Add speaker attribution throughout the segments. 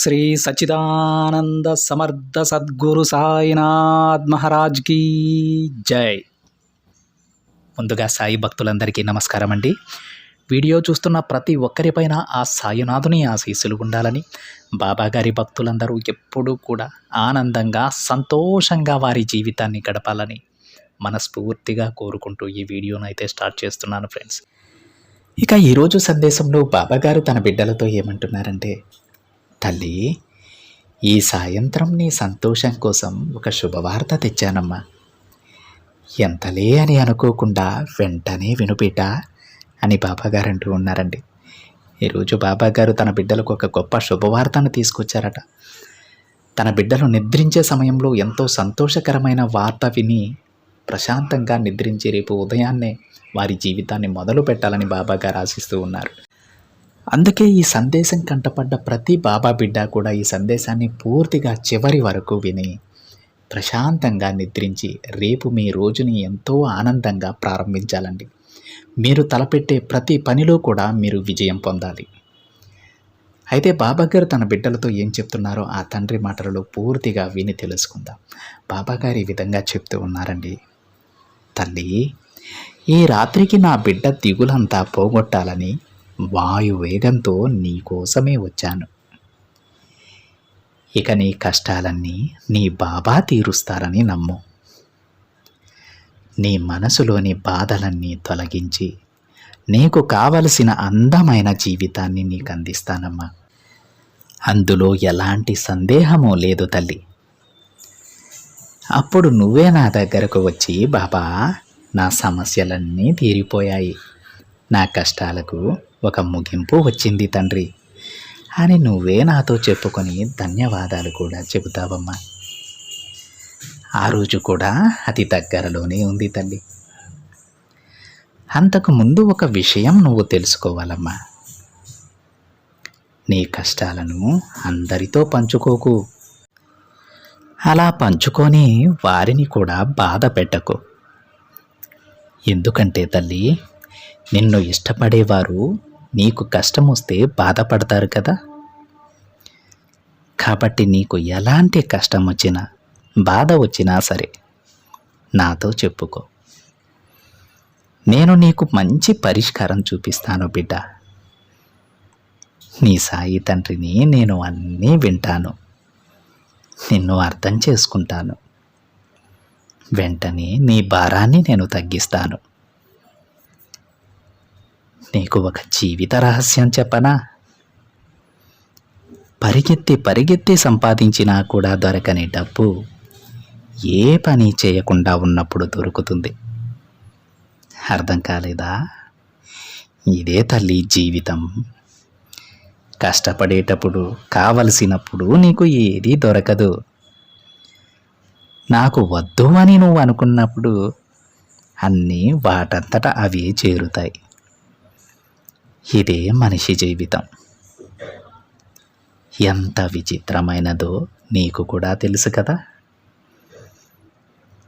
Speaker 1: శ్రీ సచిదానంద సమర్థ సద్గురు సాయినాథ్ మహారాజ్ కీ జై. ముందుగా సాయి భక్తులందరికీ నమస్కారం అండి. వీడియో చూస్తున్న ప్రతి ఒక్కరిపైన ఆ సాయినాథుని ఆశీస్సులు ఉండాలని బాబాగారి భక్తులందరూ ఎప్పుడూ కూడా ఆనందంగా సంతోషంగా వారి జీవితాన్ని గడపాలని మనస్ఫూర్తిగా కోరుకుంటూ ఈ వీడియోను అయితే స్టార్ట్ చేస్తున్నాను ఫ్రెండ్స్. ఇక ఈరోజు సందేశంలో బాబాగారు తన బిడ్డలతో ఏమంటున్నారంటే తల్లి ఈ సాయంత్రం నీ సంతోషం కోసం ఒక శుభవార్త తెచ్చానమ్మా. ఎంతలే అని అనుకోకుండా వెంటనే వినుపీట అని బాబాగారు అంటూ ఉన్నారండి. ఈరోజు బాబాగారు తన బిడ్డలకు ఒక గొప్ప శుభవార్తను తీసుకొచ్చారట. తన బిడ్డలు నిద్రించే సమయంలో ఎంతో సంతోషకరమైన వార్త విని ప్రశాంతంగా నిద్రించి రేపు ఉదయాన్నే వారి జీవితాన్ని మొదలు పెట్టాలని బాబాగారు ఆశిస్తూ ఉన్నారు. అందుకే ఈ సందేశం కంటపడ్డ ప్రతి బాబా బిడ్డ కూడా ఈ సందేశాన్ని పూర్తిగా చివరి వరకు విని ప్రశాంతంగా నిద్రించి రేపు మీ రోజుని ఎంతో ఆనందంగా ప్రారంభించాలండి. మీరు తలపెట్టే ప్రతి పనిలో కూడా మీరు విజయం పొందాలి. అయితే బాబాగారు తన బిడ్డలతో ఏం చెప్తున్నారో ఆ తండ్రి మాటలలో పూర్తిగా విని తెలుసుకుందాం. బాబాగారు ఈ విధంగా చెప్తూ ఉన్నారండి. తల్లి ఈ రాత్రికి నా బిడ్డ దిగులంతా పోగొట్టాలని వాయు వేగంతో నీ కోసమే వచ్చాను. ఇక నీ కష్టాలన్నీ నీ బాబా తీరుస్తారని నమ్ము. నీ మనసులోని బాధలన్నీ తొలగించి నీకు కావలసిన అందమైన జీవితాన్ని నీకు అందిస్తానమ్మా అందులో ఎలాంటి సందేహమూ లేదు తల్లి. అప్పుడు నువ్వే నా దగ్గరకు వచ్చి బాబా నా సమస్యలన్నీ తీరిపోయాయి. నా కష్టాలకు ఒక ముగింపు వచ్చింది తండ్రి. అని నువ్వే నాతో చెప్పుకొని ధన్యవాదాలు కూడా చెబుతావమ్మా. ఆ రోజు కూడా అతి దగ్గరలోనే ఉంది తల్లి. అంతకు ముందు ఒక విషయం నువ్వు తెలుసుకోవాలమ్మా. నీ కష్టాలను అందరితో పంచుకోకు. అలా పంచుకొని వారిని కూడా బాధ పెట్టకు. ఎందుకంటే తల్లి నిన్ను ఇష్టపడేవారు నీకు కష్టం వస్తే బాధపడతారు కదా. కాబట్టి నీకు ఎలాంటి కష్టం వచ్చినా బాధ వచ్చినా సరే నాతో చెప్పుకో. నేను నీకు మంచి పరిష్కారం చూపిస్తాను బిడ్డ. నీ సాయి తండ్రిని నేను అన్నీ వింటాను. నిన్ను అర్థం చేసుకుంటాను. వెంటనే నీ భారాన్ని నేను తగ్గిస్తాను. నీకు ఒక జీవిత రహస్యం చెప్పనా? పరిగెత్తి పరిగెత్తి సంపాదించినా కూడా దొరకని డబ్బు ఏ పని చేయకుండా ఉన్నప్పుడు దొరుకుతుంది. అర్థం కాలేదా? ఇదే తల్లి జీవితం. కష్టపడేటప్పుడు కావలసినప్పుడు నీకు ఏదీ దొరకదు. నాకు వద్దు అని నువ్వు అనుకున్నప్పుడు అన్నీ వాటంతట అవే చేరుతాయి. ఇదే మనిషి జీవితం. ఎంత విచిత్రమైనదో నీకు కూడా తెలుసు కదా.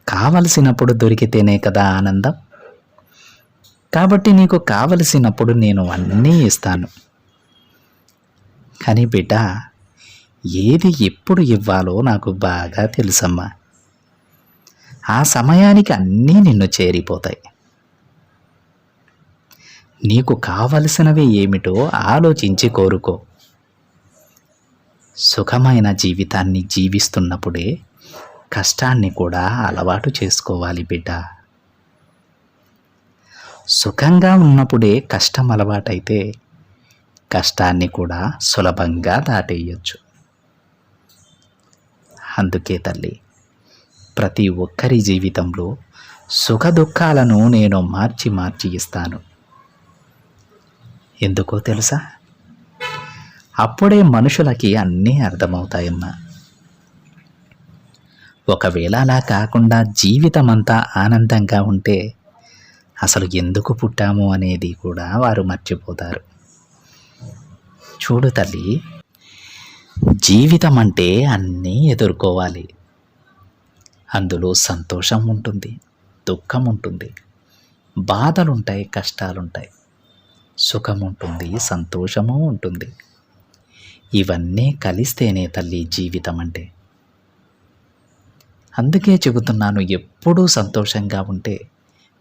Speaker 1: కావలసినప్పుడు దొరికితేనే కదా ఆనందం. కాబట్టి నీకు కావలసినప్పుడు నేను అన్నీ ఇస్తాను. కానీ బిడ్డ ఏది ఎప్పుడు ఇవ్వాలో నాకు బాగా తెలుసమ్మా. ఆ సమయానికి అన్నీ నిన్ను చేరిపోతాయి. నీకు కావలసినవి ఏమిటో ఆలోచించి కోరుకో. సుఖమైన జీవితాన్ని జీవిస్తున్నప్పుడే కష్టాన్ని కూడా అలవాటు చేసుకోవాలి బిడ్డ. సుఖంగా ఉన్నప్పుడే కష్టం అలవాటైతే కష్టాన్ని కూడా సులభంగా దాటేయచ్చు. అందుకే తల్లి ప్రతి ఒక్కరి జీవితంలో సుఖ దుఃఖాలను నేను మార్చి మార్చి ఇస్తాను. ఎందుకో తెలుసా? అప్పుడే మనుషులకి అన్నీ అర్థమవుతాయమ్మా. ఒకవేళ అలా కాకుండా జీవితమంతా ఆనందంగా ఉంటే అసలు ఎందుకు పుట్టాము అనేది కూడా వారు మర్చిపోతారు. చూడు తల్లి జీవితం అంటే అన్నీ ఎదుర్కోవాలి. అందులో సంతోషం ఉంటుంది దుఃఖం ఉంటుంది బాధలుంటాయి కష్టాలుంటాయి. సుఖం ఉంటుంది సంతోషము ఉంటుంది. ఇవన్నీ కలిస్తేనే తల్లి జీవితం అంటే అందుకే చెబుతున్నాను ఎప్పుడూ సంతోషంగా ఉంటే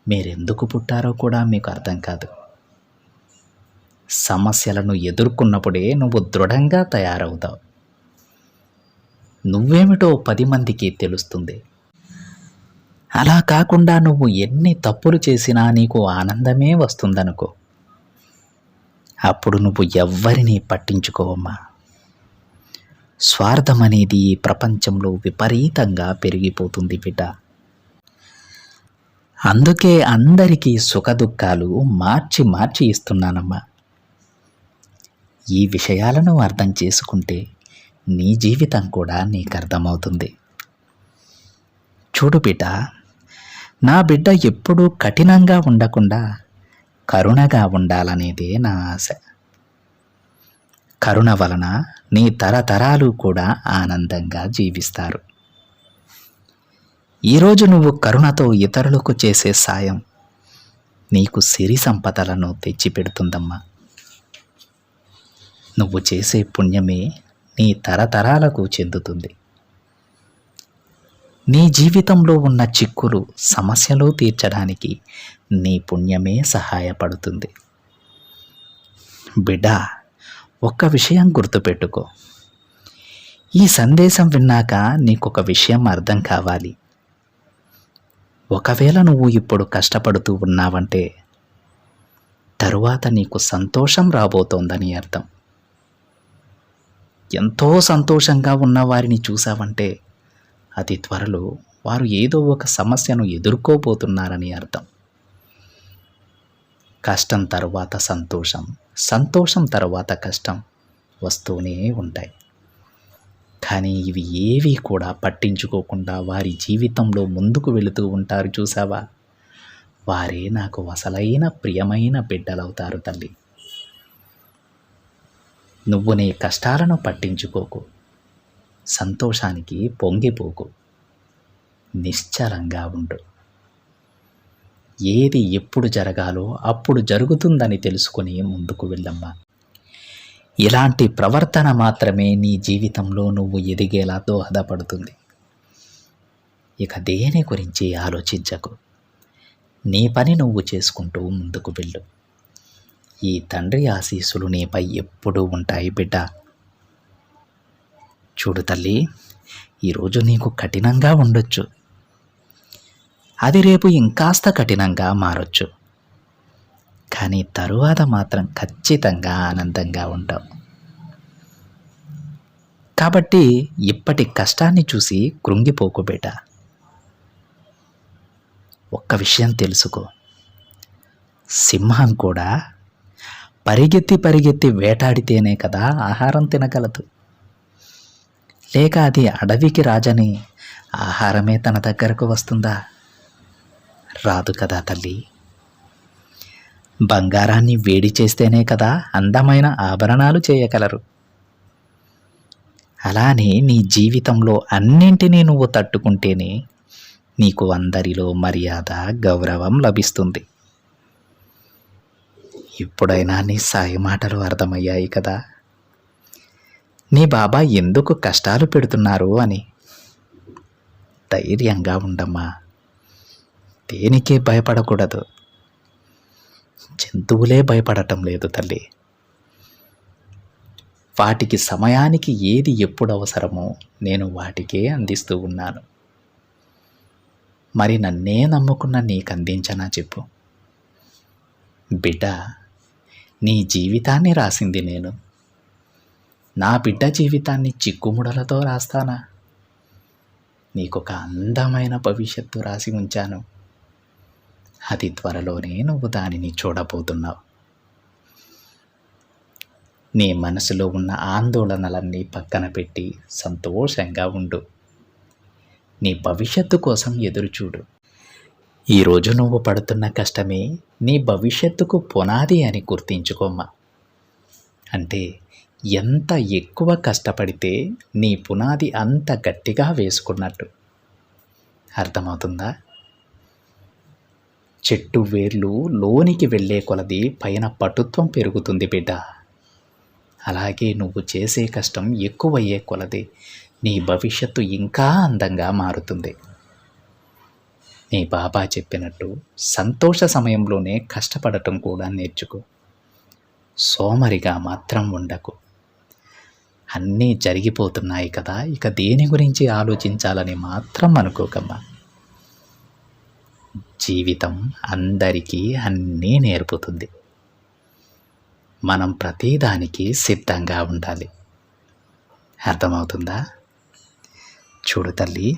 Speaker 1: మీరెందుకు పుట్టారో కూడా మీకు అర్థం కాదు. సమస్యలను ఎదుర్కొన్నప్పుడే నువ్వు దృఢంగా తయారవుతావు. నువ్వేమిటో పది మందికి తెలుస్తుంది. అలా కాకుండా నువ్వు ఎన్ని తప్పులు చేసినా నీకు ఆనందమే వస్తుందనుకో. అప్పుడు నువ్వు ఎవ్వరిని పట్టించుకోవమ్మా. స్వార్థం అనేది ఈ ప్రపంచంలో విపరీతంగా పెరిగిపోతుంది బిడ్డ. అందుకే అందరికీ సుఖదుఖాలు మార్చి మార్చి ఇస్తున్నానమ్మా. ఈ విషయాలను అర్థం చేసుకుంటే నీ జీవితం కూడా నీకు అర్థమవుతుంది. చూడు బిడ్డ నా బిడ్డ ఎప్పుడూ కఠినంగా ఉండకుండా కరుణగా ఉండాలనేదే నా ఆశ. కరుణ వలన నీ తరతరాలు కూడా ఆనందంగా జీవిస్తారు. ఈరోజు నువ్వు కరుణతో ఇతరులకు చేసే సాయం నీకు సిరి సంపదలను తెచ్చిపెడుతుందమ్మా. నువ్వు చేసే పుణ్యమే నీ తరతరాలకు చెందుతుంది. నీ జీవితంలో ఉన్న చిక్కులు సమస్యలు తీర్చడానికి నీ పుణ్యమే సహాయపడుతుంది. బిడ్డ ఒక్క విషయం గుర్తుపెట్టుకో. ఈ సందేశం విన్నాక నీకొక విషయం అర్థం కావాలి. ఒకవేళ నువ్వు ఇప్పుడు కష్టపడుతూ ఉన్నావంటే తరువాత నీకు సంతోషం రాబోతోందని అర్థం. ఎంతో సంతోషంగా ఉన్న వారిని చూసావంటే అతి త్వరలో వారు ఏదో ఒక సమస్యను ఎదుర్కోబోతున్నారని అర్థం. కష్టం తరువాత సంతోషం సంతోషం తర్వాత కష్టం వస్తూనే ఉంటాయి. కానీ ఇవి ఏవి కూడా పట్టించుకోకుండా వారి జీవితంలో ముందుకు వెళుతూ ఉంటారు చూసావా వారే నాకు అసలైన ప్రియమైన బిడ్డలవుతారు తల్లి. నువ్వు నీ కష్టాలను పట్టించుకోకు. సంతోషానికి పొంగిపోకు. నిశ్చలంగా ఉండు. ఏది ఎప్పుడు జరగాలో అప్పుడు జరుగుతుందని తెలుసుకుని ముందుకు వెళ్ళమ్మా. ఇలాంటి ప్రవర్తన మాత్రమే నీ జీవితంలో నువ్వు ఎదిగేలా దోహదపడుతుంది. ఇక దేని గురించి ఆలోచించకు. నీ పని నువ్వు చేసుకుంటూ ముందుకు వెళ్ళు. ఈ తండ్రి ఆశీస్సులు నీపై ఎప్పుడూ ఉంటాయి బిడ్డ. చూడు తల్లి ఈరోజు నీకు కఠినంగా ఉండొచ్చు. అది రేపు ఇంకాస్త కఠినంగా మారొచ్చు. కానీ తరువాత మాత్రం ఖచ్చితంగా ఆనందంగా ఉంటాం. కాబట్టి ఇప్పటి కష్టాన్ని చూసి కృంగిపోకు బిడ్డ ఒక్క విషయం తెలుసుకో. సింహం కూడా పరిగెత్తి పరిగెత్తి వేటాడితేనే కదా ఆహారం తినగలదు. లేక అది అడవికి రాజని ఆహారమే తన దగ్గరకు వస్తుందా? రాదు కదా తల్లి. బంగారాన్ని వేడి చేస్తేనే కదా అందమైన ఆభరణాలు చేయగలరు. అలానే నీ జీవితంలో అన్నింటినీ నువ్వు తట్టుకుంటేనే నీకు అందరిలో మర్యాద గౌరవం లభిస్తుంది. ఇప్పుడైనా నీ సాయి మాటలు అర్థమయ్యాయి కదా. నీ బాబా ఎందుకు కష్టాలు పెడుతున్నారు అని. ధైర్యంగా ఉండమ్మా. దేనికే భయపడకూడదు. జంతువులే భయపడటం లేదు తల్లి. వాటికి సమయానికి ఏది ఎప్పుడు అవసరమో నేను వాటికే అందిస్తూ ఉన్నాను. మరి నన్నే నమ్ముకున్న నీకు అందించనా చెప్పు. బిడ్డ నీ జీవితాన్ని రాసింది నేను. నా బిడ్డ జీవితాన్ని చిక్కుముడలతో రాస్తానా? నీకొక అందమైన భవిష్యత్తు రాసి ఉంచాను. అతి త్వరలోనే నువ్వు దానిని చూడబోతున్నావు. నీ మనసులో ఉన్న ఆందోళనలన్నీ పక్కన పెట్టి సంతోషంగా ఉండు. నీ భవిష్యత్తు కోసం ఎదురుచూడు. ఈరోజు నువ్వు పడుతున్న కష్టమే నీ భవిష్యత్తుకు పునాది అని గుర్తించుకోమ్మా. అంటే ఎంత ఎక్కువ కష్టపడితే నీ పునాది అంత గట్టిగా వేసుకున్నట్టు. అర్థమవుతుందా? చెట్టు వేర్లు లోనికి వెళ్ళే కొలది పైన పటుత్వం పెరుగుతుంది బిడ్డ. అలాగే నువ్వు చేసే కష్టం ఎక్కువయ్యే కొలది. నీ భవిష్యత్తు ఇంకా అందంగా మారుతుంది. నీ బాబా చెప్పినట్టు సంతోష సమయంలోనే కష్టపడటం కూడా నేర్చుకో. సోమరిగా మాత్రం ఉండకు. అన్నీ జరిగిపోతున్నాయి కదా ఇక దేని గురించి ఆలోచించాలని మాత్రం అనుకోకమ్మా. జీవితం అందరికీ అన్నీ నేర్పుతుంది. మనం ప్రతిదానికి సిద్ధంగా ఉండాలి. అర్థమవుతుందా? చూడు తల్లి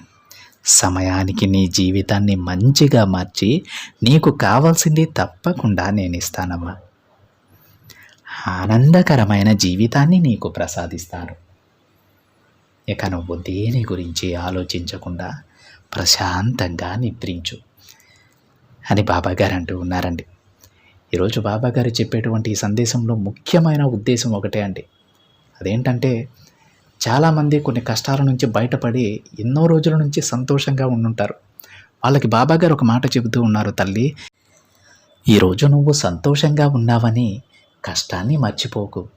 Speaker 1: సమయానికి నీ జీవితాన్ని మంచిగా మార్చి నీకు కావాల్సింది తప్పకుండా నేను ఇస్తానమ్మా ఆనందకరమైన జీవితాన్ని నీకు ప్రసాదిస్తాను. ఇక నువ్వు దేని గురించి ఆలోచించకుండా ప్రశాంతంగా నిద్రించు. అని బాబాగారు అంటూ ఉన్నారండి. ఈరోజు బాబాగారు చెప్పేటువంటి ఈ సందేశంలో ముఖ్యమైన ఉద్దేశం ఒకటే అండి. అదేంటంటే చాలామంది కొన్ని కష్టాల నుంచి బయటపడి ఎన్నో రోజుల నుంచి సంతోషంగా ఉండుంటారు. వాళ్ళకి బాబాగారు ఒక మాట చెబుతూ ఉన్నారు తల్లి ఈరోజు నువ్వు సంతోషంగా ఉన్నావని కష్టాన్ని మర్చిపోకు.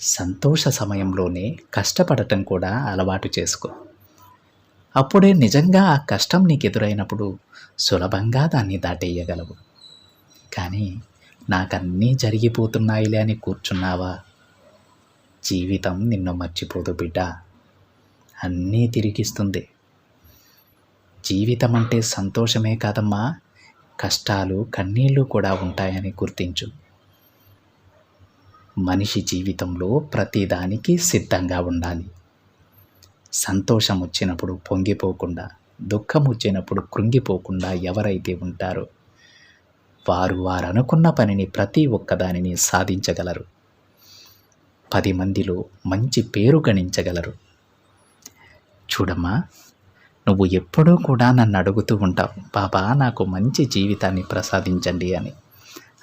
Speaker 1: సంతోష సమయంలోనే కష్టపడటం కూడా అలవాటు చేసుకో. అప్పుడే నిజంగా ఆ కష్టం నీకు ఎదురైనప్పుడు సులభంగా దాన్ని దాటేయగలవు. కానీ నాకన్నీ జరిగిపోతున్నాయిలే అని కూర్చున్నావా? జీవితం నిన్ను మర్చిపోదు బిడ్డ. అన్నీ తిరిగిస్తుంది. జీవితం అంటే సంతోషమే కాదమ్మా. కష్టాలు కన్నీళ్ళు కూడా ఉంటాయని గుర్తించు. మనిషి జీవితంలో ప్రతిదానికి సిద్ధంగా ఉండాలి. సంతోషం వచ్చినప్పుడు పొంగిపోకుండా దుఃఖం వచ్చినప్పుడు కృంగిపోకుండా ఎవరైతే ఉంటారో వారు వారు అనుకున్న పనిని ప్రతి ఒక్కదానిని సాధించగలరు. పది మందిలో మంచి పేరు గణించగలరు. చూడమ్మా నువ్వు ఎప్పుడూ కూడా నన్ను అడుగుతూ ఉంటావు. బాబా నాకు మంచి జీవితాన్ని ప్రసాదించండి అని.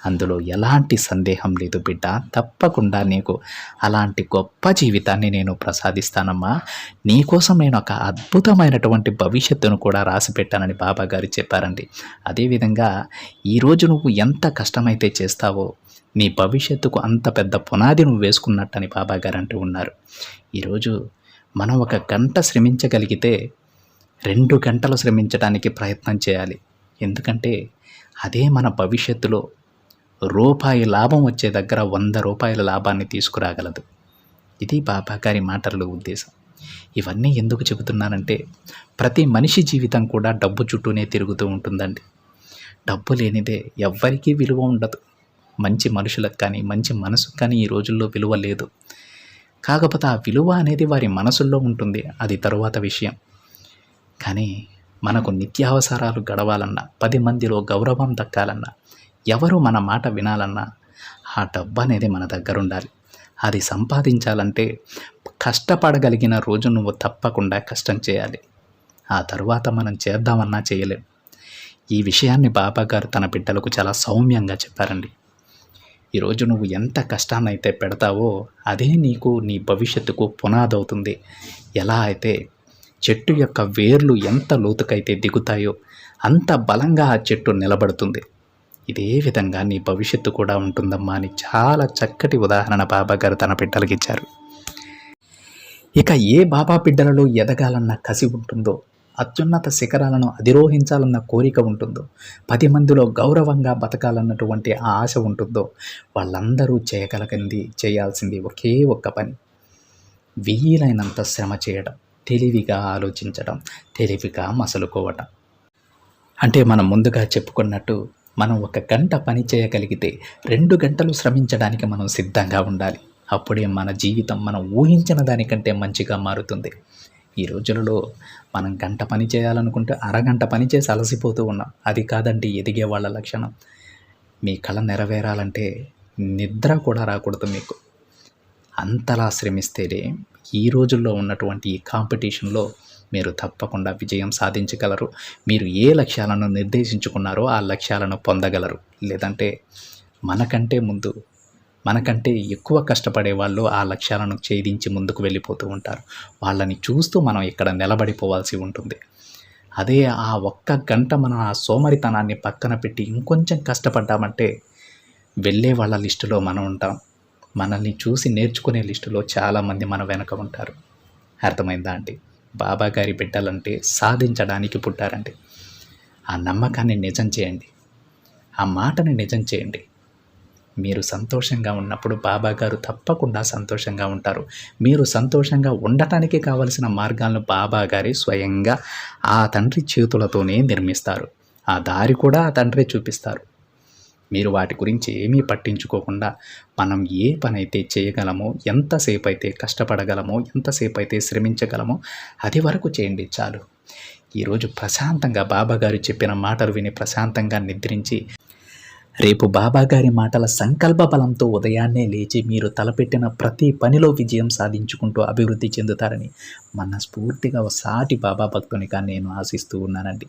Speaker 1: అందులో ఎలాంటి సందేహం లేదు బిడ్డ. తప్పకుండా నీకు అలాంటి గొప్ప జీవితాన్ని నేను ప్రసాదిస్తానమ్మా. నీకోసం నేను ఒక అద్భుతమైనటువంటి భవిష్యత్తును కూడా రాసి పెట్టానని బాబా గారు చెప్పారండి. అదేవిధంగా ఈరోజు నువ్వు ఎంత కష్టమైతే చేస్తావో నీ భవిష్యత్తుకు అంత పెద్ద పునాది నువ్వు వేసుకున్నట్టని బాబా గారు అంటూ ఉన్నారు. ఈరోజు మనం ఒక గంట శ్రమించగలిగితే రెండు గంటలు శ్రమించడానికి ప్రయత్నం చేయాలి. ఎందుకంటే అదే మన భవిష్యత్తులో రూపాయి లాభం వచ్చే దగ్గర వంద రూపాయల లాభాన్ని తీసుకురాగలదు. ఇది బాబా గారి మాటల్లో ఉద్దేశం. ఇవన్నీ ఎందుకు చెబుతున్నానంటే ప్రతి మనిషి జీవితం కూడా డబ్బు చుట్టూనే తిరుగుతూ ఉంటుందండి. డబ్బు లేనిదే ఎవ్వరికీ విలువ ఉండదు. మంచి మనుషులకు కానీ మంచి మనసుకు కానీ ఈ రోజుల్లో విలువ లేదు. కాకపోతే ఆ విలువ అనేది వారి మనసుల్లో ఉంటుంది. అది తరువాత విషయం. కానీ మనకు నిత్యావసరాలు గడవాలన్నా పది మందిలో గౌరవం దక్కాలన్నా ఎవరు మన మాట వినాలన్నా ఆ డబ్బు అనేది మన దగ్గర ఉండాలి అది సంపాదించాలంటే కష్టపడగలిగిన రోజు నువ్వు తప్పకుండా కష్టం చేయాలి. ఆ తరువాత మనం చేద్దామన్నా చేయలేం. ఈ విషయాన్ని బాబా గారు తన బిడ్డలకు చాలా సౌమ్యంగా చెప్పారండి. ఈరోజు నువ్వు ఎంత కష్టాన్నైతే పెడతావో అదే నీకు నీ భవిష్యత్తుకు పునాదవుతుంది. ఎలా అయితే చెట్టు యొక్క వేర్లు ఎంత లోతుకైతే దిగుతాయో అంత బలంగా ఆ చెట్టు నిలబడుతుంది. ఇదే విధంగా నీ భవిష్యత్తు కూడా ఉంటుందమ్మా అని చాలా చక్కటి ఉదాహరణ బాబా గారు తన బిడ్డలకి ఇచ్చారు. ఇక ఏ బాబా బిడ్డలలో ఎదగాలన్న కసి ఉంటుందో అత్యున్నత శిఖరాలను అధిరోహించాలన్న కోరిక ఉంటుందో పది మందిలో గౌరవంగా బతకాలన్నటువంటి ఆ ఆశ ఉంటుందో వాళ్ళందరూ చేయగలిగింది చేయాల్సింది ఒకే ఒక్క పని. వీలైనంత శ్రమ చేయడం తెలివిగా ఆలోచించడం తెలివిగా మసలుకోవటం. అంటే మనం ముందుగా చెప్పుకున్నట్టు మనం ఒక గంట పని చేయగలిగితే రెండు గంటలు శ్రమించడానికి మనం సిద్ధంగా ఉండాలి. అప్పుడే మన జీవితం మనం ఊహించిన దానికంటే మంచిగా మారుతుంది. ఈ రోజులలో మనం గంట పని చేయాలనుకుంటే అరగంట పని చేసి అలసిపోతూ ఉన్నాం. అది కాదండి ఎదిగే వాళ్ళ లక్షణం. మీ కళ నెరవేరాలంటే నిద్ర కూడా రాకూడదు మీకు. అంతలా శ్రమిస్తేనే ఈ రోజుల్లో ఉన్నటువంటి ఈ కాంపిటీషన్లో మీరు తప్పకుండా విజయం సాధించగలరు. మీరు ఏ లక్ష్యాలను నిర్దేశించుకున్నారో ఆ లక్ష్యాలను పొందగలరు. లేదంటే మనకంటే ముందు మనకంటే ఎక్కువ కష్టపడే వాళ్ళు ఆ లక్ష్యాలను ఛేదించి ముందుకు వెళ్ళిపోతూ ఉంటారు. వాళ్ళని చూస్తూ మనం ఇక్కడ నిలబడిపోవాల్సి ఉంటుంది. అదే ఆ ఒక్క గంట మనం ఆ సోమరితనాన్ని పక్కన పెట్టి ఇంకొంచెం కష్టపడ్డామంటే వెళ్ళే వాళ్ళ లిస్టులో మనం ఉంటాం. మనల్ని చూసి నేర్చుకునే లిస్టులో చాలామంది మన వెనక ఉంటారు. అర్థమైందా అండి? బాబా గారి బిడ్డలంటే సాధించడానికి పుట్టారండి. ఆ నమ్మకాన్ని నిజం చేయండి. ఆ మాటని నిజం చేయండి. మీరు సంతోషంగా ఉన్నప్పుడు బాబా గారు తప్పకుండా సంతోషంగా ఉంటారు. మీరు సంతోషంగా ఉండటానికి కావలసిన మార్గాలను బాబా గారి స్వయంగా ఆ తండ్రి చేతులతోనే నిర్మిస్తారు. ఆ దారి కూడా ఆ తండ్రి చూపిస్తారు. మీరు వాటి గురించి ఏమీ పట్టించుకోకుండా మనం ఏ పని అయితే చేయగలమో ఎంతసేపు అయితే కష్టపడగలమో ఎంతసేపు అయితే శ్రమించగలమో అది వరకు చేయండి చాలు. ఈరోజు ప్రశాంతంగా బాబాగారు చెప్పిన మాటలు విని ప్రశాంతంగా నిద్రించి రేపు బాబాగారి మాటల సంకల్ప బలంతో ఉదయాన్నే లేచి మీరు తలపెట్టిన ప్రతి పనిలో విజయం సాధించుకుంటూ అభివృద్ధి చెందుతారని మనస్ఫూర్తిగా ఓ సాటి బాబా భక్తునిగా నేను ఆశిస్తూ ఉన్నానండి.